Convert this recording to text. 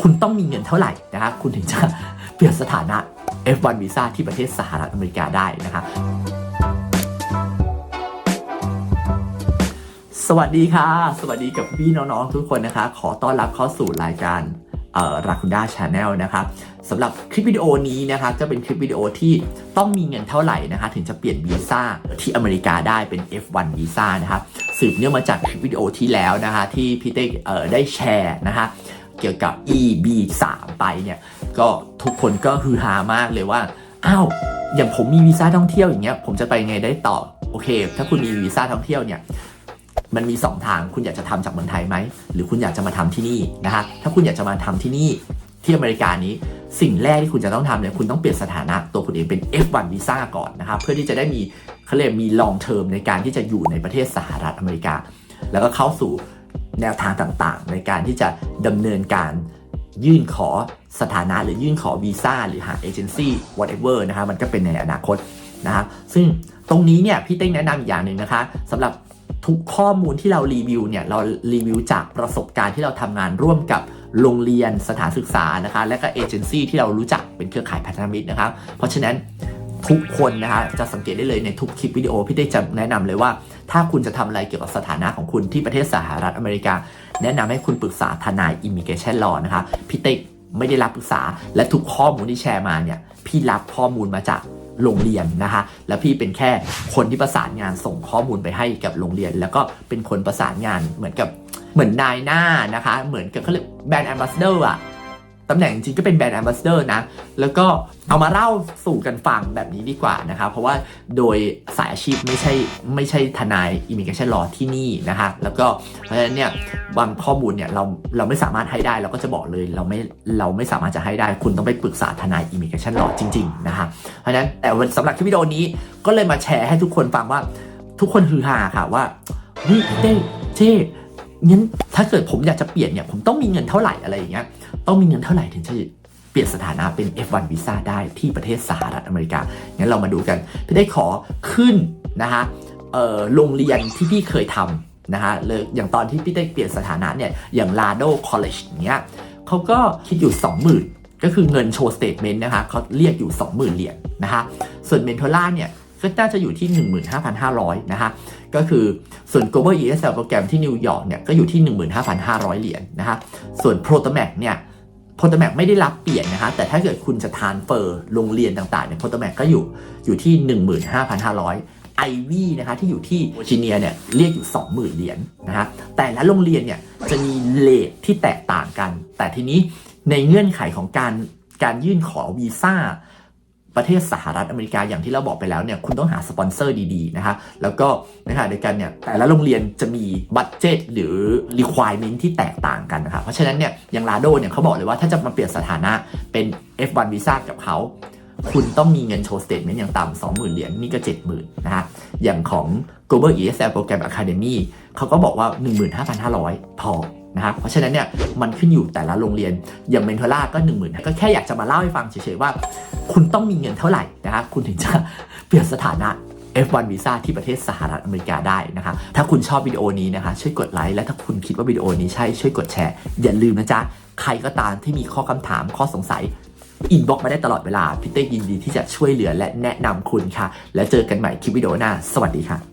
คุณต้องมีเงินเท่าไหร่นะคะคุณถึงจะเปลี่ยนสถานะ F1 วีซ่าที่ประเทศสหรัฐอเมริกาได้นะคะสวัสดีค่ะ สวัสดีกับพี่น้องๆทุกคนนะคะ ขอต้อนรับเข้าสู่รายการเอ่อราคุด้าชาแนลนะคะสำหรับคลิปวิดีโอนี้นะคะจะเป็นคลิปวิดีโอที่ต้องมีเงินเท่าไหร่นะคะ ถึงจะเปลี่ยนวีซ่าที่อเมริกาได้เป็น F1 วีซ่านะคะสืบเนื่องมาจากคลิปวิดีโอที่แล้วนะคะ ที่พี่เต้ได้แชร์นะคะ เกี่ยวกับ EB3 ไปเนี่ยก็ทุกคนก็ฮือฮามากเลยว่าอ้าวอย่างผมมีวีซ่าท่องเที่ยวอย่างเงี้ยผมจะไปไงได้ต่อโอเค ถ้าคุณมีวีซ่าท่องเที่ยวเนี่ยมันมี 2 ทางคุณอยากจะทำจากเมืองไทยไหม หรือคุณอยากจะมาทำที่นี่นะคะถ้าคุณอยากจะมาทำที่นี่ที่อเมริกานี้สิ่งแรกที่คุณจะต้องทำเนี่ยคุณต้องเปลี่ยนสถานะตัวคุณเองเป็น F1 วีซ่าก่อนนะครับเพื่อที่จะได้มีเขาเรียกมี long term ในการที่จะอยู่ในประเทศสหรัฐอเมริกา แล้วก็เข้าสู่ แนวทางต่างๆ ในการที่จะดำเนินการยื่นขอสถานะหรือยื่นขอวีซ่าหรือหาเอเจนซี่ whatever นะคะมันก็เป็นในอนาคตนะครับซึ่งตรงนี้เนี่ยพี่เต้งแนะนำอีกอย่างหนึ่งนะคะสำหรับทุกข้อมูลที่เรารีวิวเนี่ยเรารีวิวจากประสบการณ์ที่เราทำงานร่วมกับโรงเรียนสถานศึกษานะคะและก็เอเจนซี่ที่เรารู้จักเป็นเครือข่ายพันธมิตรนะครับเพราะฉะนั้น ทุกคนนะคะจะสังเกตได้เลยในทุกคลิปวิดีโอพี่เต้จะแนะนำเลยว่า ถ้าคุณจะทำอะไรเกี่ยวกับสถานะของคุณที่ประเทศสหรัฐอเมริกา แนะนำให้คุณปรึกษาทนาย Immigration Law นะคะพี่เต้ไม่ได้รับปรึกษาและทุกข้อมูลที่แชร์มาเนี่ยพี่รับข้อมูลมาจากโรงเรียนนะคะแล้วพี่เป็นแค่คนที่ประสานงานส่งข้อมูลไปให้กับโรงเรียน แล้วก็เป็นคนประสานงานเหมือนกับเหมือนนายหน้านะคะ เหมือนกับเขาเรียกแบรนด์แอมบาสเดอร์อะ ตำแหน่งจริงก็เป็นแบรนด์แอมบาสเดอร์นะ แล้วก็เอามาเล่าสู่กันฟังแบบนี้ดีกว่านะคะ เพราะว่าโดยสายอาชีพไม่ใช่ไม่ใช่ทนาย Immigration Law ที่นี่นะคะ แล้วก็เพราะฉะนั้นเนี่ยบางข้อมูลเนี่ยเราเราไม่สามารถให้ได้เราก็จะบอกเลยเราไม่เราไม่สามารถจะให้ได้ คุณต้องไปปรึกษาทนาย Immigration Law จริง ๆ นะคะ เพราะฉะนั้นแต่สำหรับคลิปวิดีโอนี้ก็เลยมาแชร์ให้ทุกคนฟังว่าทุกคนฮือฮาค่ะว่าเฮ้ยเต้เจ้งั้นถ้าเกิดผมอยากจะเปลี่ยนเนี่ยผมต้องมีเงินเท่าไหร่อะไรอย่างเงี้ย ต้องมีเงินเท่าไหร่ถึงจะเปลี่ยนสถานะเป็น F1 วีซ่าได้ที่ประเทศสหรัฐอเมริกา งั้นเรามาดูกัน พี่ได้ขอขึ้นนะคะโรงเรียนที่พี่เคยทำนะคะเลยอย่างตอนที่พี่ได้เปลี่ยนสถานะเนี่ย อย่าง Lado College อย่างเงี้ยเขาก็คิดอยู่ 20,000 ก็คือเงินโชว์สเตทเมนต์นะคะเขาเรียกอยู่ 20,000 เหรียญนะคะ ส่วนเมนโทล่าเนี่ยก็น่าจะอยู่ที่ 15,500 นะคะก็คือส่วน Global ESL โปรแกรมที่นิวยอร์กเนี่ยก็อยู่ที่ 15,500 เหรียญนะคะ ส่วน Protomac เนี่ย พ t ตแมกไม่ได้รับเปลี่ยนนะคะ แต่ถ้าเกิดคุณจะทานเฟอร์โรงเรียนต่างๆเนี่ยโพ t ตแมกก็อยู่อยู่ที่ 15,500ไอวีนะคะที่อยู่ที่เวอร์จิเนียเนี่ยเรียกอยู่ 20,000 เหรียญนะคะแต่ละโรงเรียนเนี่ยจะมีเลทที่แตกต่างกัน แต่ทีนี้ในเงื่อนไขของการการยื่นขอวีซ่า ประเทศสหรัฐอเมริกาอย่างที่เราบอกไปแล้วเนี่ยคุณต้องหาสปอนเซอร์ดีๆนะคะแล้วก็นะคะเดียวกันเนี่ยแต่ละโรงเรียนจะมีบัตเจตหรือ requirement ที่แตกต่างกันนะคะเพราะฉะนั้นเนี่ยอย่างลาโดเนี่ยเขาบอกเลยว่าถ้าจะมาเปลี่ยนสถานะเป็น F1 วีซ่ากับเขาคุณต้องมีเงินโชว์สเตทเมนต์อย่างต่ำ20,000เหรียญนี่ก็70,000นะคะอย่างของ Global ESL Program Academy เขาก็บอกว่า 15,500 พอนะครับเพราะฉะนั้นเนี่ยมันขึ้นอยู่แต่ละโรงเรียนอย่างเมนทล่าก็10,000ก็แค่อยากจะมาเล่าให้ฟังเฉยๆว่า คุณต้องมีเงินเท่าไหร่นะคะคุณถึงจะเปลี่ยนสถานะ F1 วีซ่าที่ประเทศสหรัฐอเมริกาได้นะคะ ถ้าคุณชอบวิดีโอนี้นะคะ ช่วยกดไลค์และถ้าคุณคิดว่าวิดีโอนี้ใช่ช่วยกดแชร์ อย่าลืมนะจ๊ะ ใครก็ตามที่มีข้อคำถามข้อสงสัยอินบ็อกมาได้ตลอดเวลาพี่เต้ยินดีที่จะช่วยเหลือและแนะนำคุณค่ะ แล้วเจอกันใหม่คลิปวิดีโอหน้า สวัสดีค่ะ